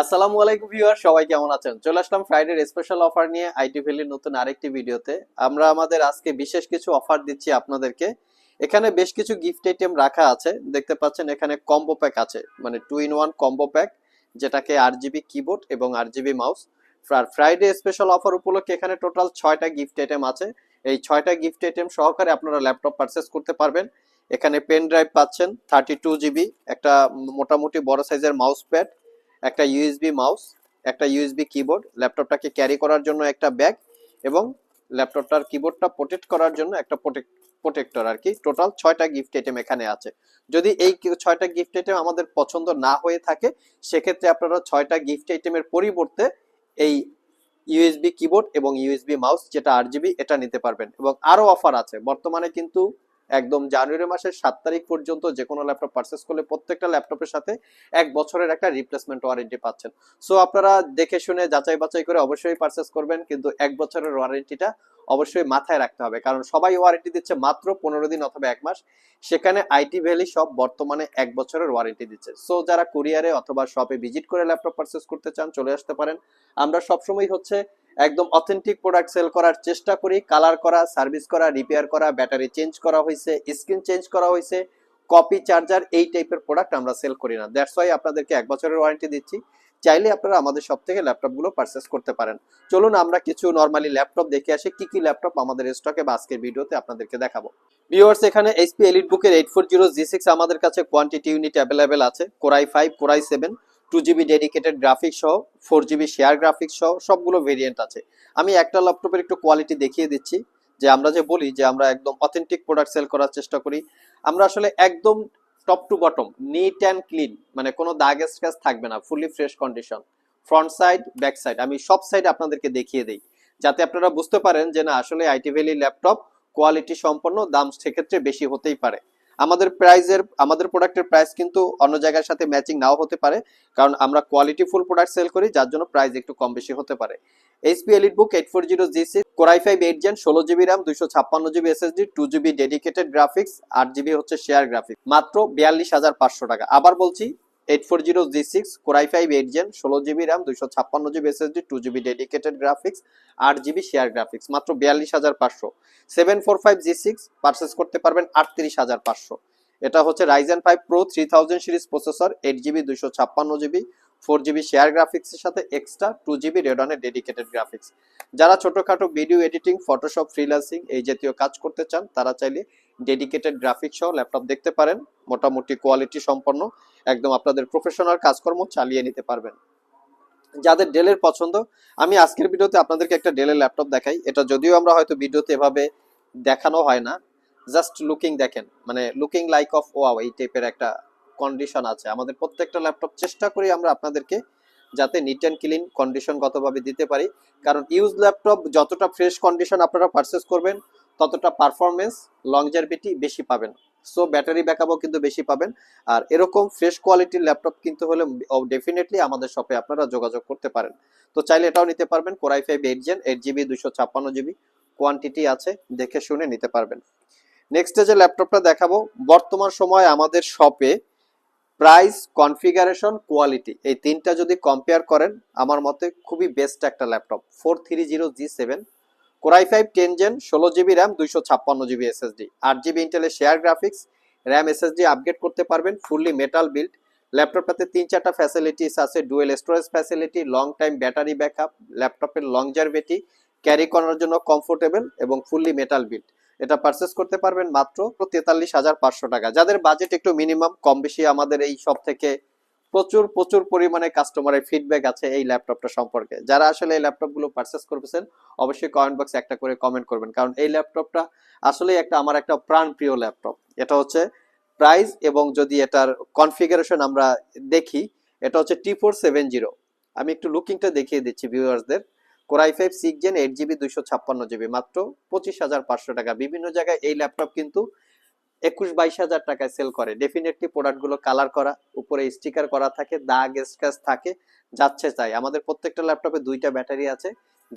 আসসালামু আলাইকুম ভিউয়ার, সবাই কেমন আছেন? চলে আসলাম ফ্রাইডের স্পেশাল অফার নিয়ে আইটি ভ্যালির নতুন আরেকটি ভিডিওতে। আমরা আমাদের আজকে বিশেষ কিছু অফার দিচ্ছি আপনাদেরকে। এখানে বেশ কিছু গিফট আইটেম রাখা আছে। দেখতে পাচ্ছেন এখানে কম্বো প্যাক আছে। মানে two in one combo pack যেটাকে আট জিবি কিবোর্ড এবং আট GB mouse Friday special offer উপলক্ষে এখানে টোটাল ছয়টা গিফট আইটেম আছে। এই ছয়টা গিফট আইটেম সহকারে আপনারা ল্যাপটপ পারচেস করতে পারবেন। এখানে পেন ড্রাইভ পাচ্ছেন থার্টি টু জিবি একটা মোটামুটি বড় সাইজের মাউস প্যাড একটা ইউএসবি মাউস একটা ইউএসবি কিবোর্ড ল্যাপটপটাকে ক্যারি করার জন্য একটা ব্যাগ এবং ল্যাপটপটার কিবোর্ডটা প্রোটেক্ট করার জন্য একটা প্রোটেক্ট প্রোটেক্টর আর কি টোটাল ছয়টা গিফট আইটেম এখানে আছে। যদি এই ছয়টা গিফট আইটেম আমাদের পছন্দ না হয়ে থাকে, সেক্ষেত্রে আপনারা ছয়টা গিফট আইটেমের পরিবর্তে এই ইউএসবি কিবোর্ড এবং ইউএসবি মাউস যেটা আট জিবি এটা নিতে পারবেন। এবং আরও অফার আছে। বর্তমানে কিন্তু একদম জানুয়ারি মাসের সাত তারিখ পর্যন্ত যে কোনো ল্যাপটপ পারচেস করলে প্রত্যেকটা ল্যাপটপের সাথে এক বছরের একটা রিপ্লেসমেন্ট ওয়ারেন্টি পাচ্ছেন। সো আপনারা দেখে শুনে যাচাই বাছাই করে অবশ্যই পারচেস করবেন, কিন্তু এক বছরের ওয়ারেন্টিটা অবশ্যই মাথায় রাখতে হবে। কারণ সবাই ওয়ারেন্টি দিচ্ছে মাত্র পনেরো দিন অথবা এক মাস। সেখানে আইটি ভ্যালি সব বর্তমানে এক বছরের ওয়ারেন্টি দিচ্ছে। সো যারা কুরিয়ারে অথবা শপে ভিজিট করে ল্যাপটপ পারচেস করতে চান, চলে আসতে পারেন। আমরা সবসময় হচ্ছে একদম অথেন্টিক প্রোডাক্ট সেল করার চেষ্টা করি কালার করা সার্ভিস করা রিপেয়ার করা ব্যাটারি চেঞ্জ করা হয়েছে স্ক্রিন চেঞ্জ করা হয়েছে কপি চার্জার এই টাইপের প্রোডাক্ট আমরা সেল করি না। দ্যাটস ওয়াই আপনাদেরকে এক বছরের ওয়ারেন্টি দিচ্ছি। চাইলে আপনারা আমাদের সব থেকে ল্যাপটপগুলো পারচেস করতে পারেন। চলুন আমরা কিছু নর্মালি ল্যাপটপ দেখে আসি, কি কি ল্যাপটপ আমাদের স্টকে বা আজকের ভিডিওতে আপনাদেরকে দেখাবো। ভিউয়ার্স এখানে এইচপি এলিট বুকের eight four zero G six আমাদের কাছে কোয়ান্টিটি ইউনিট অ্যাভেলেবেল আছে core i five core i seven two GB dedicated graphics সহ ফোর জিবি শেয়ার গ্রাফিক্স সহ সবগুলো ভেরিয়েন্ট আছে। আমি একটা ল্যাপটপের একটু কোয়ালিটি দেখিয়ে দিচ্ছি, যে আমরা যে বলি যে আমরা একদম অথেন্টিক প্রোডাক্ট সেল করার চেষ্টা করি, আমরা আসলে একদম top to bottom neat and clean মানে কোনো দাগ স্ক্র্যাচ থাকবে না fully fresh condition front side back side আমি সব সাইড আপনাদেরকে দেখিয়ে দিই, যাতে আপনারা বুঝতে পারেন যে না, আসলে আইটি ভ্যালি ল্যাপটপ কোয়ালিটি সম্পন্ন, দাম সেক্ষেত্রে বেশি হতেই পারে। আমাদের প্রাইজের আমাদের প্রোডাক্টের প্রাইস কিন্তু অন্য জায়গার সাথে ম্যাচিং নাও হতে পারে। কারণ আমরা কোয়ালিটি ফুল প্রোডাক্ট সেল করি, যার জন্য প্রাইস একটু কম বেশি হতে পারে। HP elite book eight four zero G six core i five eight gen ষোলো জিবি র্যাম দুইশো ছাপ্পান্ন GB SSD two GB dedicated graphics আট জিবি হচ্ছে শেয়ার গ্রাফিক্স মাত্র বিয়াল্লিশ হাজার পাঁচশো টাকা। আবার বলছি eight four zero G six core i five eight ষোলো র্যাম দুইশো ছাপ্পান্ন GB two GB dedicated graphics আট জিবি শেয়ার গ্রাফিক্স মাত্র বিয়াল্লিশ হাজার পাঁচশো। Seven four five G six purchase করতে পারবেন আটত্রিশ হাজার পাঁচশো। এটা হচ্ছে five pro three thousand series processor eight GB দুইশো ছাপ্পান্ন জিবি ফোর জিবি শেয়ার গ্রাফিক্সের সাথে extra two GB dedicated graphics যারা ছোটখাটো ভিডিও এডিটিং ফটোশপ ফ্রিল্যান্সিং এই জাতীয় কাজ করতে চান, তারা চাইলে ডেডিকেটেড গ্রাফিক্স সহ ল্যাপটপ দেখতে পারেন। মোটামুটি কোয়ালিটি সম্পন্ন একদম আপনাদের প্রফেশনাল কাজকর্ম চালিয়ে নিতে পারবেন। যাদের ডেলের পছন্দ, আমি আজকের ভিডিওতে আপনাদেরকে একটা ডেলের ল্যাপটপ দেখাই। এটা যদিও আমরা হয়তো ভিডিওতে এভাবে দেখানো হয় না জাস্ট লুকিং দেখেন মানে লুকিং লাইক অফ ওয়াও এই টাইপের একটা কন্ডিশন আছে। আমাদের প্রত্যেকটা ল্যাপটপ চেষ্টা করি আমরা আপনাদেরকে যাতে নিট অ্যান্ড ক্লিন কন্ডিশনগতভাবে দিতে পারি। কারণ ইউজ ল্যাপটপ যতটা ফ্রেশ কন্ডিশন আপনারা পারচেস করবেন, ততটা পারফরমেন্স লংজারভিটি বেশি পাবেন। সো ব্যাটারি ব্যাকআপও কিন্তু বেশি পাবেন। আর এরকম ফ্রেশ কোয়ালিটির ল্যাপটপ কিনতে হলে ডেফিনেটলি আমাদের শপে আপনারা যোগাযোগ করতে পারেন। তো চাইলে এটাও নিতে পারবেন core i five eight gen eight GB দুশো ছাপ্পান্ন জিবি কোয়ান্টিটি আছে, দেখে শুনে নিতে পারবেন। নেক্সট যে ল্যাপটপটা দেখাবো, বর্তমান সময় আমাদের শপে প্রাইস কনফিগারেশন কোয়ালিটি এই তিনটা যদি কম্পেয়ার করেন, আমার মতে খুবই বেস্ট একটা laptop four three zero G seven core i five ten gen ষোলো জিবি র্যাম দুইশো ছাপ্পান্ন জিবি এসএসডি আট জিবি ইন্টেলের share graphics RAM SSD upgrade করতে পারবেন ফুললি মেটাল বিল্ড ল্যাপটপটাতে তিন চারটা ফ্যাসিলিটিস আছে dual storage facility long time battery backup ল্যাপটপের লংজারভিটি ক্যারি করার জন্য কমফোর্টেবল এবং ফুললি মেটাল বিল্ড এটা পারচেস করতে পারবেন মাত্র তেতাল্লিশ হাজার পাঁচশো টাকা। যাদের বাজেট একটু মিনিমাম কম বেশি আমাদের এই সব থেকে প্রচুর প্রচুর পরিমাণে কাস্টমারের ফিডব্যাক আছে এই ল্যাপটপটা সম্পর্কে। যারা আসলে এই ল্যাপটপগুলো পারচেস করতেছেন, অবশ্যই কমেন্ট বক্সে একটা করে কমেন্ট করবেন। কারণ এই ল্যাপটপটা আসলে একটা, আমার একটা প্রাণ প্রিয় ল্যাপটপ এটা হচ্ছে প্রাইস এবং যদি এটার কনফিগারেশন আমরা দেখি, এটা হচ্ছে টি ফোর সেভেন জিরো আমি একটু লুকিংটা দেখিয়ে দিচ্ছি ভিউয়ার্সদের core i five six gen eight GB দুইশো ছাপ্পান্ন জিবি মাত্র পঁচিশ হাজার পাঁচশো টাকা। বিভিন্ন জায়গায় এই ল্যাপটপ কিন্তু একুশ বাইশ হাজার টাকায় সেল করে। ডেফিনেটলি প্রোডাক্টগুলো কালার করা, উপরে স্টিকার করা থাকে, দাগ স্ক্র্যাচ থাকে, যাচ্ছে তাই। আমাদের প্রত্যেকটা ল্যাপটপে দুইটা ব্যাটারি আছে,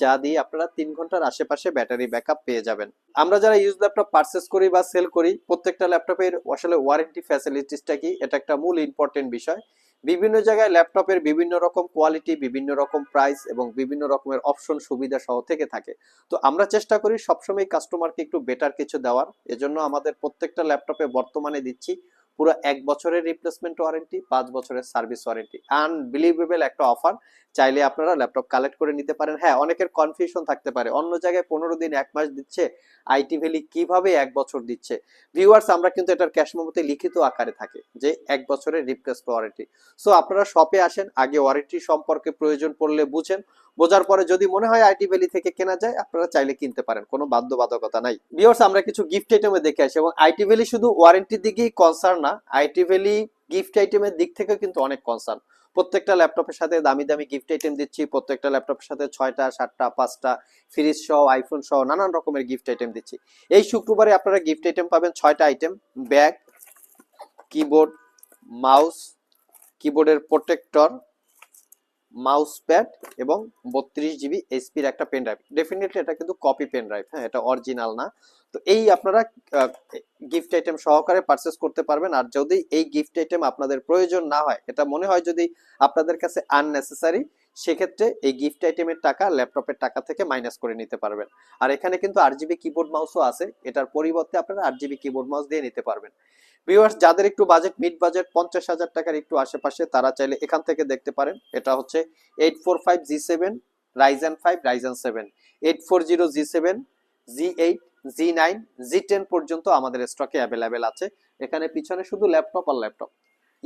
যা দিয়ে আপনারা তিন ঘণ্টার আশেপাশে ব্যাটারি ব্যাকআপ পেয়ে যাবেন। আমরা যারা ইউজ ল্যাপটপ পারচেস করি বা সেল করি, প্রত্যেকটা ল্যাপটপের আসলে ওয়ারেন্টি ফ্যাসিলিটিসটা কি? এটা একটা মূল ইম্পর্টেন্ট বিষয়। বিভিন্ন জায়গায় ল্যাপটপের বিভিন্ন রকম কোয়ালিটি বিভিন্ন রকম প্রাইস এবং বিভিন্ন রকমের অপশন সুবিধা সহ থেকে থাকে। তো আমরা চেষ্টা করি সবসময় কাস্টমারকে একটু বেটার কিছু দেওয়ার। এজন্য আমাদের প্রত্যেকটা ল্যাপটপে বর্তমানে দিচ্ছি পুরো এক বছরের রিপ্লেসমেন্ট ওয়ারেন্টি পাঁচ বছরের সার্ভিস ওয়ারেন্টি আনবিলিভেবল একটা অফার চাইলে আপনারা ল্যাপটপ কালেক্ট করে নিতে পারেন। হ্যাঁ অনেকের কনফিউশন থাকতে পারে। অন্য জায়গায় পনেরো দিন, এক মাস দিচ্ছে। আইটি ভ্যালি কীভাবে এক বছর দিচ্ছে? ভিউয়ার্স আমরা কিন্তু এটার ক্যাশ মেমোতে লিখিত আকারে থাকে যে এক বছরের রিপ্লেস ওয়ারেন্টি সো আপনারা শপে আসেন, আগে ওয়ারেন্টি সম্পর্কে প্রয়োজন পড়লে বুঝেন। বোঝার পরে যদি মনে হয় আইটি ভ্যালি থেকে কেনা যায়, আপনারা চাইলে কিনতে পারেন, কোনো বাধ্যবাধকতা নাই। ভিউয়ার্স আমরা কিছু গিফট আইটেমে দেখে আসি, এবং আইটি ভ্যালি শুধু ওয়ারেন্টির দিকেই কনসার্ন না, আইটি ভ্যালি গিফট আইটেমের দিক থেকে কিন্তু অনেক কনসার্ন প্রত্যেকটা ল্যাপটপের সাথে দামি দামি গিফট আইটেম দিচ্ছি, প্রত্যেকটা ল্যাপটপের সাথে ছয়টা, সাতটা, পাঁচটা ফ্রিজ সহ আইফোন সহ, নানান রকমের গিফট আইটেম দিচ্ছি। এই শুক্রবারে আপনারা গিফট আইটেম পাবেন ছয়টা আইটেম ব্যাগ কিবোর্ড মাউস কিবোর্ডের প্রোটেক্টর মাউস প্যাড এবং বত্রিশ জিবি এসপির একটা পেন ড্রাইভ ডেফিনেটলি এটা কিন্তু কপি পেন ড্রাইভ হ্যাঁ এটা অরিজিনাল না। তো এই আপনারা গিফট আইটেম সহকারে পারচেস করতে পারবেন। আর যদি এই গিফট আইটেম আপনাদের প্রয়োজন না হয়, এটা মনে হয় যদি আপনাদের কাছে আননেসেসারি সেক্ষেত্রে এই গিফট আইটেমের টাকা ল্যাপটপের টাকা থেকে মাইনাস করে নিতে পারবেন। আর এখানে কিন্তু আট জিবি কিবোর্ড মাউসও আছে। এটার পরিবর্তে আপনারা আট জিবি কিবোর্ড মাউস দিয়ে নিতে পারবেন। ভিউয়ার্স যাদের একটু বাজেট মিড বাজেট পঞ্চাশ হাজার টাকার একটু আশেপাশে, তারা চাইলে এখান থেকে দেখতে পারেন। এটা হচ্ছে eight four five G seven Ryzen five Ryzen seven eight four zero G seven G eight G nine G ten পর্যন্ত আমাদের স্টকে অ্যাভেলেবেল আছে। এখানে পিছনে শুধু ল্যাপটপ আর ল্যাপটপ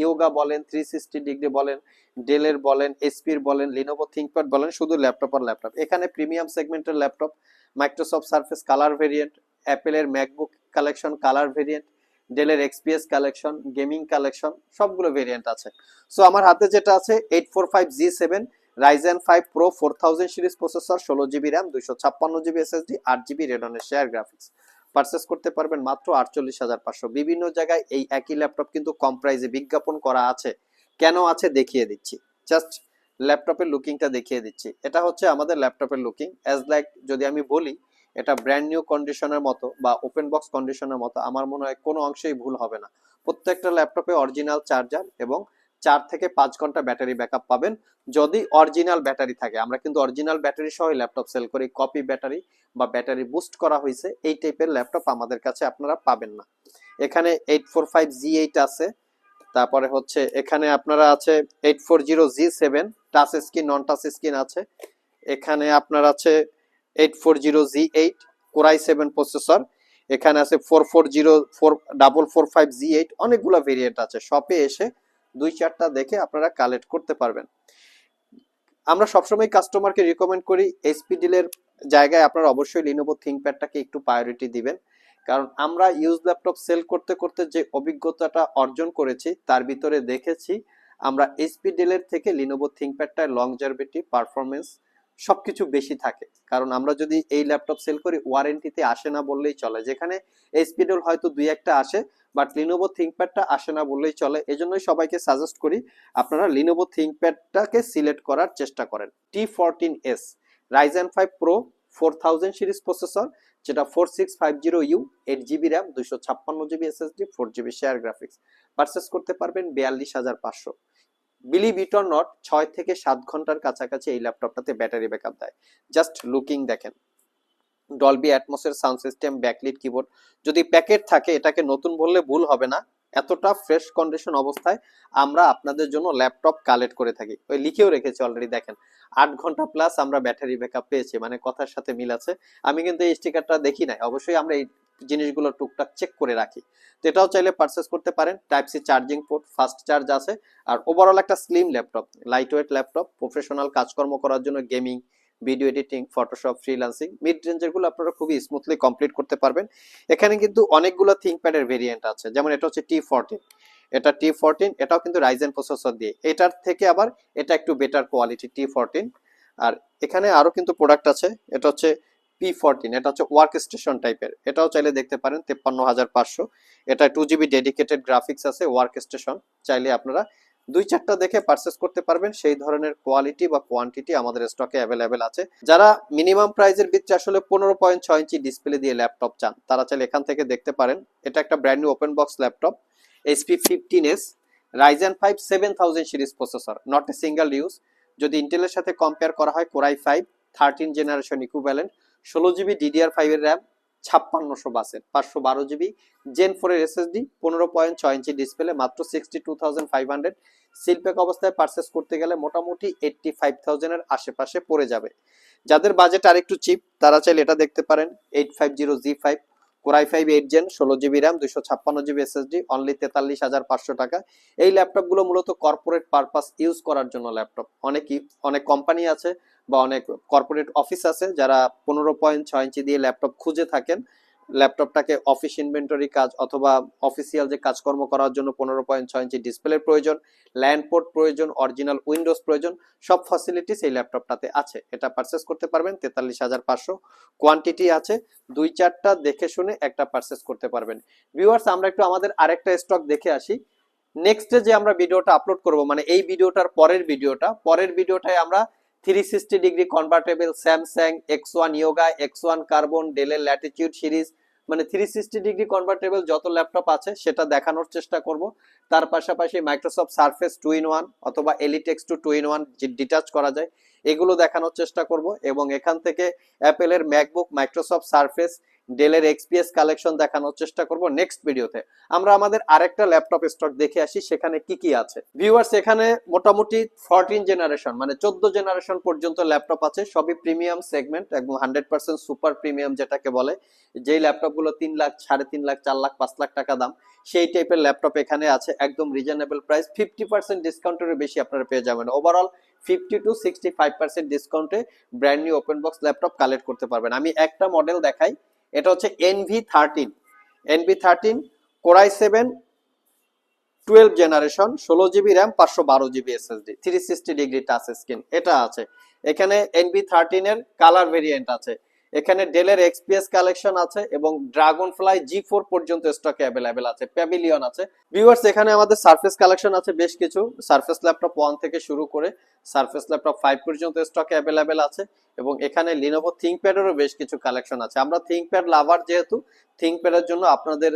ইয়োগা বলেন থ্রি সিক্সটি ডিগ্রি বলেন, ডেলের বলেন এসপির বলেন লিনোভো থিঙ্কপ্যাড বলেন, শুধু ল্যাপটপ আর ল্যাপটপ। এখানে প্রিমিয়াম সেগমেন্টের laptop Microsoft Surface colour variant অ্যাপেলের ম্যাকবুক কালেকশন কালার ভেরিয়েন্ট ডেলের এক্সপিএস কালেকশন গেমিং কালেকশন সবগুলো ভেরিয়েন্ট আছে। সো আমার হাতে যেটা আছে eight four five G seven Ryzen five pro four thousand series processor ষোলো জিবি র্যাম দুইশো ছাপ্পান্ন জিবি এসএসডি আট জিবি রেডনের শেয়ার গ্রাফিক্স পারচেস করতে পারবেন মাত্র আটচল্লিশ হাজার পাঁচশো। বিভিন্ন জায়গায় এই একই ল্যাপটপ কিন্তু কম প্রাইসে বিজ্ঞাপন করা আছে। কেন আছে দেখিয়ে দিচ্ছি। জাস্ট ল্যাপটপের লুকিংটা দেখিয়ে দিচ্ছি। এটা হচ্ছে আমাদের ল্যাপটপের লুকিং অ্যাজ লাইক যদি আমি বলি, এটা ব্র্যান্ড নিউ কন্ডিশনের মতো বা ওপেন বক্স কন্ডিশনের মতো, আমার মনে হয় কোনো অংশেই ভুল হবে না। প্রত্যেকটা ল্যাপটপে অরিজিনাল চার্জার এবং চার থেকে পাঁচ ঘণ্টা ব্যাটারি ব্যাকআপ পাবেন যদি অরিজিনাল ব্যাটারি থাকে। আমরা কিন্তু অরিজিনাল ব্যাটারি সহ ল্যাপটপ সেল করি কপি ব্যাটারি বা ব্যাটারি বুস্ট করা হয়েছে, এই টাইপের ল্যাপটপ আমাদের কাছে আপনারা পাবেন না। এখানে eight four five G eight আছে, তারপরে হচ্ছে এখানে আপনারা আছে eight four zero G seven touch screen non touch screen আছে। এখানে আপনার আছে eight four zero G eight core i seven processor এখানে আছে four four zero four double four five G eight অনেকগুলো ভেরিয়েন্ট আছে। শপে এসে দুই চারটা দেখে আপনারা কালেক্ট করতে পারবেন। আমরা সবসময় কাস্টমারকে রিকমেন্ড করি এইচপি ডিলের জায়গায় আপনারা অবশ্যই লিনোভো থিঙ্কপ্যাডটাকে একটু প্রায়োরিটি দিবেন। কারণ আমরা ইউজ ল্যাপটপ সেল করতে করতে যে অভিজ্ঞতাটা অর্জন করেছি, তার ভিতরে দেখেছি আমরা এইচপি ডেলের থেকে লিনোভো থিঙ্কপ্যাডটায় লং জার্ভিটি পারফরমেন্স সবকিছু বেশি থাকে। কারণ আমরা যদি এই ল্যাপটপ সেল করি ওয়ারেন্টিতে আসে না বললেই চলে। যেখানে এইচপি ডেল হয়তো দুই একটা আসে বাট লিনোভো থিঙ্কপ্যাডটা আসে না বললেই চলে। এজন্যই সবাইকে সাজেস্ট করি, আপনারা লিনোভো থিঙ্কপ্যাডটাকে সিলেক্ট করার চেষ্টা করেন। T fourteen S Ryzen five pro four thousand series processor যেটা four six five zero U eight GB RAM দুইশো ছাপ্পান্ন GB SSD four GB share graphics purchase করতে পারবেন বিয়াল্লিশ হাজার পাঁচশো। বিলিভ ইট অর নট ছয় থেকে সাত ঘণ্টার কাছাকাছি এই ল্যাপটপটাতে ব্যাটারি ব্যাকআপ দেয়। জাস্ট লুকিং দেখেন। ডলবি অ্যাটমসের সাউন্ড সিস্টেম ব্যাকলিট কিবোর্ড যদি প্যাকেট থাকে, এটাকে নতুন বললে ভুল হবে না। এতটা ফ্রেশ কন্ডিশন অবস্থায় আমরা আপনাদের জন্য ল্যাপটপ কালেক্ট করে থাকি। ওই লিখেও রেখেছি অলরেডি দেখেন। আট ঘণ্টা প্লাস আমরা ব্যাটারি ব্যাকআপ পেয়েছি মানে কথার সাথে মিল আছে। আমি কিন্তু এই স্টিকারটা দেখি নাই। অবশ্যই আমরা এই জিনিসগুলো টুকটাক চেক করে রাখি। তো এটাও চাইলে পারচেস করতে পারেন। Type C charging port fast charge আছে। আর ওভারঅল একটা slim laptop light weight laptop professional কাজকর্ম করার জন্য gaming video editing Photoshop freelancing mid রেঞ্জেরগুলো আপনারা খুবই স্মুথলি কমপ্লিট করতে পারবেন। এখানে কিন্তু অনেকগুলো থিঙ্কপ্যাডের ভেরিয়েন্ট আছে। যেমন এটা হচ্ছে টি ফোরটিন এটা টি ফোরটিন এটাও কিন্তু রাইজেন প্রসেসর দিয়ে। এটার থেকে আবার এটা একটু বেটার কোয়ালিটি টি ফোরটিন আর এখানে আরও কিন্তু প্রোডাক্ট আছে। এটা হচ্ছে পি ফোরটিন এটা হচ্ছে ওয়ার্ক স্টেশন টাইপের এটাও চাইলে দেখতে পারেন, তেপ্পান্ন হাজার পাঁচশো। এটা টু জিবি ডেডিকেটেড গ্রাফিক্স আছে ওয়ার্ক স্টেশন চাইলে আপনারা দুই চারটা দেখে পারচেস করতে পারবেন, সেই ধরনের কোয়ালিটি বা কোয়ান্টিটি আমাদের স্টকে অ্যাভেলেবেল আছে। যারা মিনিমাম প্রাইজের ভিতরে আসলে পনেরো পয়েন্ট ছয় ইঞ্চি ডিসপ্লে দিয়ে ল্যাপটপ চান, তারা চাইলে এখান থেকে দেখতে পারেন। এটা একটা brand new open box laptop HP fifteen S Ryzen five seven thousand series processor not a single use যদি ইন্টেলের সাথে কম্পেয়ার করা হয় core i five thirteen generation equivalent ষোলো জিবি ডিডিআর ফাইভের র্যাম ছাপ্পান্নশো বাসের, পাঁচশো বারো জিবি জেন ফোরের এসএসডি পনেরো পয়েন্ট ছয় ইঞ্চি ডিসপ্লে মাত্র sixty two thousand five hundred seal pack অবস্থায় পারচেস করতে গেলে মোটামুটি এইটটি ফাইভ থাউজেন্ডের আশেপাশে পড়ে যাবে। যাদের বাজেট আর একটু চিপ তারা চাইলে এটা দেখতে পারেন eight five zero G five core i five eight gen, ষোলো জিবি র্যাম, দুইশো ছাপ্পান্ন জিবি এসএসডি অনলি তেতাল্লিশ হাজার পাঁচশো টাকা। এই ল্যাপটপগুলো মূলত কর্পোরেট পারপাস ইউজ করার জন্য ল্যাপটপ। অনেকই, অনেক কোম্পানি আছে বা অনেক কর্পোরেট অফিস আছে যারা পনেরো পয়েন্ট ছয় ইঞ্চি দিয়ে ল্যাপটপ খুঁজে থাকেন। ল্যাপটপটাকে অফিস ইনভেন্টরি কাজ অথবা অফিসিয়াল যে কাজকর্ম করার জন্য পনেরো পয়েন্ট ছয় ইঞ্চি ডিসপ্লের প্রয়োজন ল্যান্ড পোর্ট প্রয়োজন অরিজিনাল উইন্ডোজ প্রয়োজন, সব ফ্যাসিলিটিস এই ল্যাপটপটাতে আছে। এটা পারচেস করতে পারবেন, তেতাল্লিশ হাজার পাঁচশো। কোয়ান্টিটি আছে, দুই চারটা দেখে শুনে একটা পারচেস করতে পারবেন। ভিউয়ার্স আমরা একটু আমাদের আরেকটা স্টক দেখে আসি। নেক্সটে যে আমরা ভিডিওটা আপলোড করব মানে এই ভিডিওটার পরের ভিডিওটা পরের ভিডিওটায় আমরা three sixty degree convertible Samsung X one Yoga X one Carbon ডেলের ল্যাটিটিউড সিরিজ মানে থ্রি সিক্সটি ডিগ্রি কনভার্টেবল যত ল্যাপটপ আছে সেটা দেখানোর চেষ্টা করব। তার পাশাপাশি Microsoft Surface two in one অথবা elite x two two in one detach করা যায়, এগুলো দেখানোর চেষ্টা করব এবং এখান থেকে অ্যাপেলের ম্যাকবুক মাইক্রোসফট সার্ফেস ডেলের এক্সপিএস কালেকশন দেখানোর চেষ্টা করব নেক্সট ভিডিওতে আমরা আমাদের আরেকটা ল্যাপটপ স্টক দেখে আসি, সেখানে কি কি আছে। ভিউয়ার্স এখানে মোটামুটি ফোরটিন জেনারেশন মানে চোদ্দ জেনারেশন পর্যন্ত ল্যাপটপ আছে। সবই প্রিমিয়াম সেগমেন্ট একদম হান্ড্রেড পার্সেন্ট সুপার প্রিমিয়াম যেটাকে বলে। যেই ল্যাপটপগুলো তিন লাখ, সাড়ে তিন লাখ, চার লাখ, পাঁচ লাখ টাকা দাম, সেই টাইপের ল্যাপটপ এখানে আছে, একদম রিজনেবল প্রাইস ফিফটি পার্সেন্ট ডিসকাউন্টের বেশি আপনারা পেয়ে যাবেন। Overall fifty two sixty five percent ডিসকাউন্টে brand new open box laptop collect করতে পারবেন। আমি একটা মডেল দেখাই। এটা হচ্ছে Envy thirteen Envy thirteen core i seven twelve generation ষোলো জিবি র্যাম পাঁচশো বারো GB SSD three sixty degree touch screen এটা আছে। এখানে এনভি থার্টিনের কালার ভেরিয়েন্ট আছে। এখানে ডেলের এক্সপিএস কালেকশন আছে এবং ড্রাগন ফ্লাই জি ফোর পর্যন্ত স্টকে অ্যাভেলেবেল আছে প্যাভিলিয়ন আছে। ভিউয়ার্স এখানে আমাদের সার্ফেস কালেকশন আছে বেশ কিছু। সার্ফেস ল্যাপটপ ওয়ান থেকে শুরু করে সার্ফেস ল্যাপটপ ফাইভ পর্যন্ত স্টকে অ্যাভেলেবেল আছে এবং এখানে লিনোভো থিঙ্কপ্যাডেরও বেশ কিছু কালেকশন আছে। আমরা থিঙ্কপ্যাড লাভার যেহেতু থিঙ্কপ্যাডের জন্য আপনাদের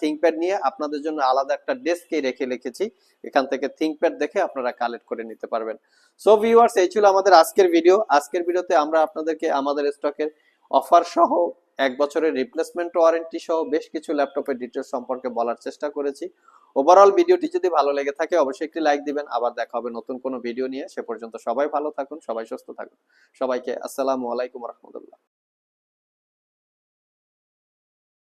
থিঙ্কপ্যাড নিয়ে আপনাদের জন্য আলাদা একটা ডেস্কে রেখে লিখেছি এখান থেকে থিঙ্কপ্যাড দেখে আপনারা কালেক্ট করে নিতে পারবেন। সো ভিউয়ার্স এই ছিল আমাদের আজকের ভিডিও আজকের ভিডিওতে আমরা আপনাদেরকে আমাদের স্টকের অফার সহ এক বছরের রিপ্লেসমেন্ট ওয়ারেন্টি সহ বেশ কিছু ল্যাপটপের ডিটেলস সম্পর্কে বলার চেষ্টা করেছি। ওভারঅল ভিডিওটি যদি ভালো লেগে থাকে, অবশ্যই একটি লাইক দিবেন। আবার দেখা হবে নতুন কোনো ভিডিও নিয়ে। সে পর্যন্ত সবাই ভালো থাকুন, সবাই সুস্থ থাকুন। সবাইকে আসসালামু আলাইকুম রহমতুল্লাহ।